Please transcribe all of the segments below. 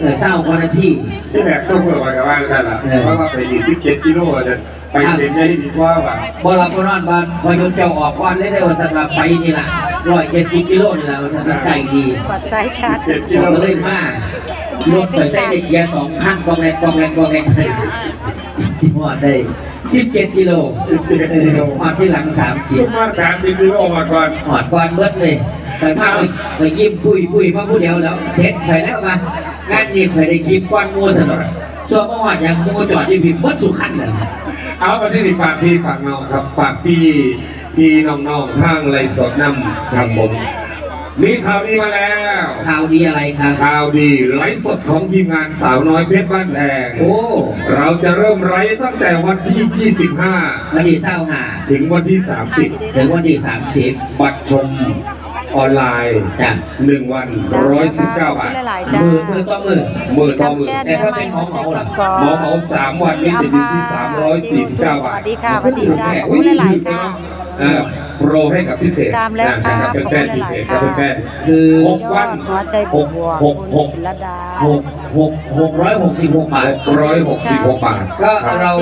เออเศร้ากว่านาทีที่แบกต้องเปิดไว้กับบ้านกันล่ะเออ เพราะว่าไปอีกสิบเจ็ดกิโลจะไปเซ็นได้ดีกว่าว่ะบอลพนอนบ้านพอยกเจ้าออกก่อนเลยได้ว่าสำหรับไปนี่ล่ะร้อยเจ็ดสิบกิโลนี่ล่ะว่าสำหรับไก่ดีกดสายชาร์จเจ็ดกิเราโลก็เลยมากรถไปใช้ได้เกียร์สองข้างกองแรงกองแรงกองแรงให้สิบหอดได้สิบเจ็ดกิโลสิบเจ็ดกิโลหอดที่หลังสามสิซุบปมาสามสิบกิโลมาก่อนหอดก่อนเบิดเลยไปพาไปไปยิ้มปุยปุยมาผู้เดียวแล้วเสร็จไปแล้วมา งานนี้ไปได้คลิปก้อนมูสนุกส่วนเมื่อวานอย่างมูจอดที่พิมพ์เบิดสุขันเลยเอามาที่นี่ฝากพี่ฝากน้องครับฝากพี่พี่น้องๆทางไรสดนำครับผมมีข่าวดีมาแล้วข่าวดีอะไรครับข่าวดีไลฟ์สดของทีมงานสาวน้อยเพชรบ้านแพงโอ้เราจะเริ่มไลฟ์ตั้งแต่วันที่ 25 วันที่เศร้าหาถึงวันที่ 30 ถึงวันที่สามสิบบัตรชม ออนไลน์จ้ะ1วัน119บาทหลายๆจ้า มือมือต่อมือมือต่อมือแค่เนี้ยไม่เข้าใจกันก่อนหมอเหมาสามวันนี้จะอยู่ที่349สบาวัทสดีค่ะสวัสดีจ้าขอบคุณหลายๆค่ะ เออ โปรให้กับพิเศษตามแล้วค่ะนะครับเป็นแป้นพิเศษขอบคุณหลายๆเป็นแป้นคือหกวันหัวใจบหวกกหกหกคุณระดาหกหกหกร้อยหกสิบหกบาทร้อยหกสิบหกบาทก็ครับเรา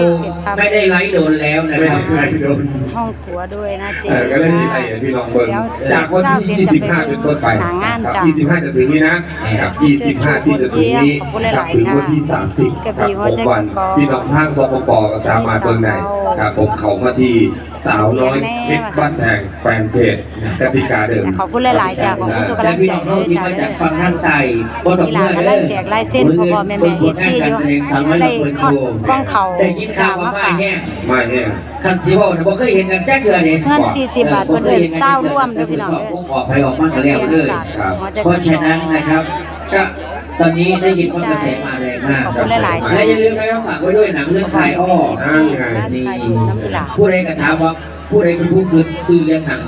ไม่ได้ไลฟ์โดนแล้วนะไม่ครัได้บไม่โดนห้องถัวด้วยนะเจ๊เออก็ได้ที่ไทยอย่างที่ลองเบิ่งดี๋ยวจากวันที่25เป็นต้นไปหางานครัจ้าบ25จะถึงนี้นะครับ25ที่จะถึงนี้ขอบคุณหลายๆครับถึงวันที่ค่ะ30กระครับบี่หัผวมใจวันกอกพี่น้องทางสปปก็สามารถเบิ่งได้ ครับผมเขามาที่สาวน้อยเพชรบ้านแพงแฟนเพจกติกาเดิมขอบคุณหลายๆจ้าขอบคุณทุกกำและลังพี่ใจน้องด้เขาวยที่จ้ามาจากฝั่งทางใส่บ่ต้องมีหลานกำลังแจกลายเส้นพ่อพ่อแม่แม่เอฟซีอยู่ได้ได้ทอดกล้องเขาได้ยินข่าวว่ามาแห้งไม่แห้งคันสิบ่นะบ่เคยเห็นกันแจ๊กเดือนี่เงิน40บาทเพิ่นเอิ้นเศร้าร่วมเด้อพี่น้องเด้อออกไปออกมาก็แล้วเลยครับเพราะฉะนั้นนะครับก็ ตอนนี้ได้ยินว่ากระแสมาแรงมากขอบคุณหลายๆจ้าและอย่าลืมนะครับฝากไว้ด้วยหนังเรื่องขายอ้อนั่นไงนี่น้ำอีหลาผู้ใดกระถามว่าผู้ใดเป็นผู้คืนซื้อเรื่องหนัง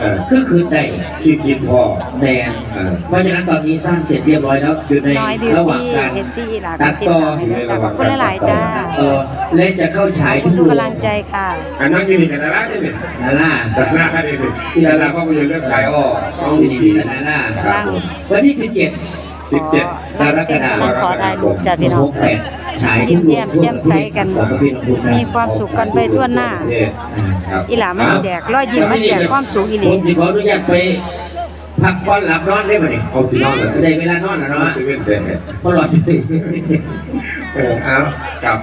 เออคือคืนได้คิดคิดพอแมนเออเพราะฉะนั้นตอนนี้สร้างเสร็จเรียบร้อยแล้วอยู่ในน้อยบิวระหว่างตี้การเอฟซีหลาตัดติดต่อตามให้ด้วยจ้าขอบคุณหลายๆจ้าเออและจะเข้าฉายขอบทุคุกณทุกโรงกำลังใจค่ะ อันนั้นมีกันนะล่ะนี่นี่นาล่าแต่หน้าแค่นี้นี่ที่ดาราภาพยนตร์เรื่องขายอ้อต้องอยู่ในพีนาล่าครับผมวันที่ 17 17กรกฎาคมขอถ่ายรูปจ้าพี่น้องยิ้มแย้มแจ่มใสกัน มีความสุขกันไปทั่วหน้า อีหลามันแจกรอยยิ้มมันแจกความสุขอีหลีผมขออนุญาตไปพักผ่อนหลับนอนได้ไหมเนี่ยเอาสินอนเหรอได้เวลานอนแล้วเนาะเพราะหลอดเออเอากับ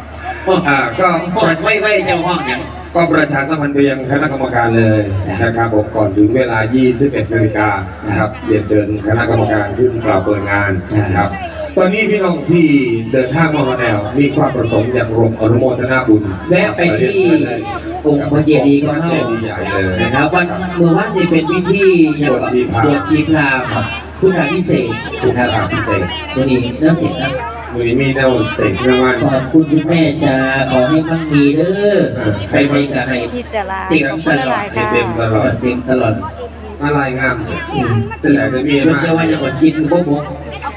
ก็ปลดไว้ไว้เจ้าห้องอย่าง ก็ประชาสัมพันธ์ไปยังคณะกรรมการเลยนะครับผมก่อนถึงเวลา 21นาฬิกานะครับเรียนเชิญคณะกรรมการขึ้นกล่าวเปิดงานนะครับ ตอนนี้พี่น้องที่เดินทางมาฮอแนวมีความประสงค์อยากรวมอนุโมทนาบุญแวะไปที่องค์พระเจดีย์ก็พระเจเข้าดีย์ใหญ่เลยนะครับวันเมื่อวานนี้เป็นพิธีอย่างกับตรวจชีพรามพุทธาพิเศษกพุทธาพิเศษกวันนี้เนื้อเสียงนะ วันนี้มีแนวเสกเรื่องว่า ขอบคุณคุณแม่จะขอให้มั่งมีเด้อใครไปก็ให้พิจารณาติดขอบตคุณลหอลาดยๆค่ะเต็มตลอดเต็มตลอดอะไรงามเสร็จแล้วจะมีจนมาจะว่าจะอดกินพวกผม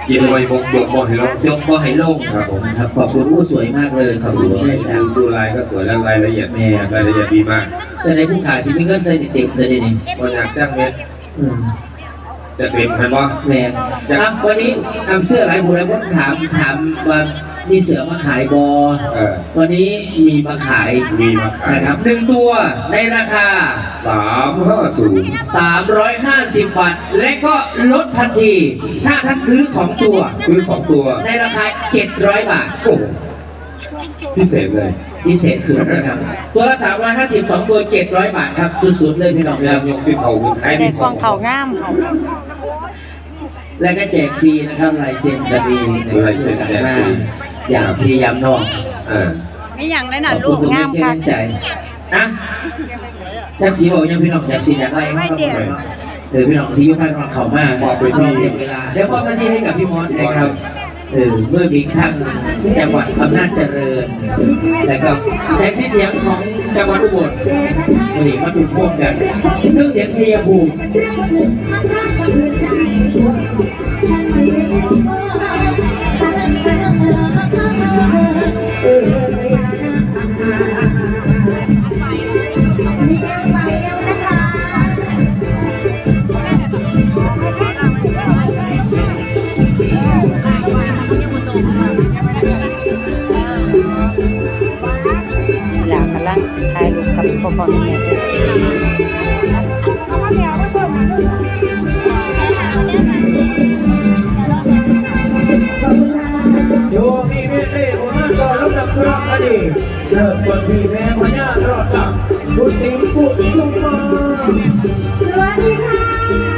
กินไว้บกบกบกให้ลงยกก็ให้โล่งครับผมครับขอบคุณผู้สวยมากเลยขอบคุณแม่จ้าดูลายก็สวยแล้วรายละเอียดแม่รายละเอียดดีมากแต่ในผู้ขายชีวิตเงินใส่ติดๆเลยนี่วันอยากจ้างเม็ดอืม จะเต็มทันบ่แม่อะวันนี้นำเสื้อหลายผู้หลายคนถามถามว่ามีเสือมาขายบอเออ วันนี้มีมาขายมีมาขายนะครับหนึ่งตัวในราคา สามห้าศูนย์350 บาท และก็ลดทันที ถ้าท่านซื้อสองตัว ซื้อสองตัว ในราคา 700 บาท โอ้โห พิเศษเลยพิเศษสุดนะครับ ตัวละ350สองตัว700บาทครับสุดๆเลยพี่น้องยามยกที่เขาคุณใครแต่ที่กล้องเขางาม และก็แจกฟรีนะครับลายเซ็นจะมีนะครับเซ็นแจกฟรี อย่างพี่ยำนอกเออไม่อย่างนั้นน่ะขอบลูคุณกทุกงามที่ค่ะเชื่อใจนะจากสีบอกยังพี่น้องจากสีอยากไล่ให้เข้าไปเออพี่น้องที่อยุ่งพันมาเขามากบอกไปที่ เวลาเดี๋ยวมอบหน้าที่ให้กับพี่มอสนะครับ เออเมื่อมีท่านจังหวัดอำนาจเจริญแล้วก็แสงที่เสียงของจังหวัดอุบลนี่มาถูกพ่วงกันเครื่องเสียงเทียภูมิ พ่อพ่อแม่แม่เอฟซีโยมีเมตเตหัวหน้าต่อลำดับครับอดีตเริ่มต้นที่แม่พญารอดตักบุตรติ๋มปุตสุมาสวัสดีค่ะ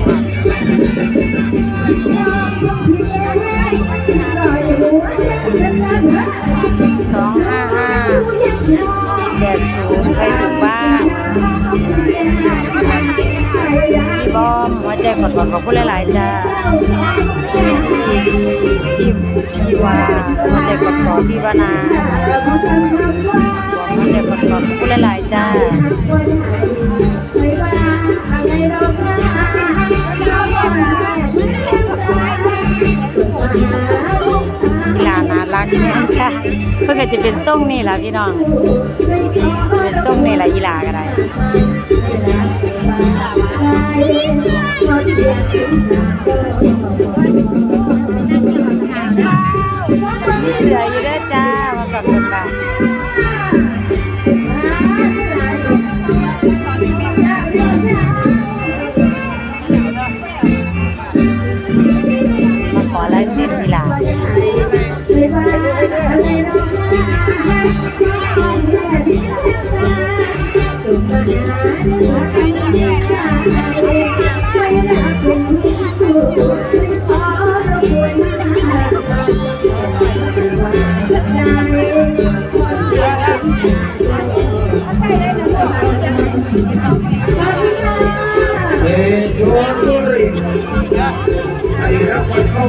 อมหัวใจกดบอกขอบคุณหลายๆจ้าพี่พี่วาหัวใจกดขอพี่วานาบอกหัวใจกดขอบคุณหลายๆจ้าหลาน่ารักแม่จ้าเพื่อจะเป็นส่งนี่แหละพี่น้อง ส่งนี่ล่ะอีหลาก็ได้มีเสืออยู่ด้วยจ้ามาสอบกันบ้างมาขอลายเส้นอีหลา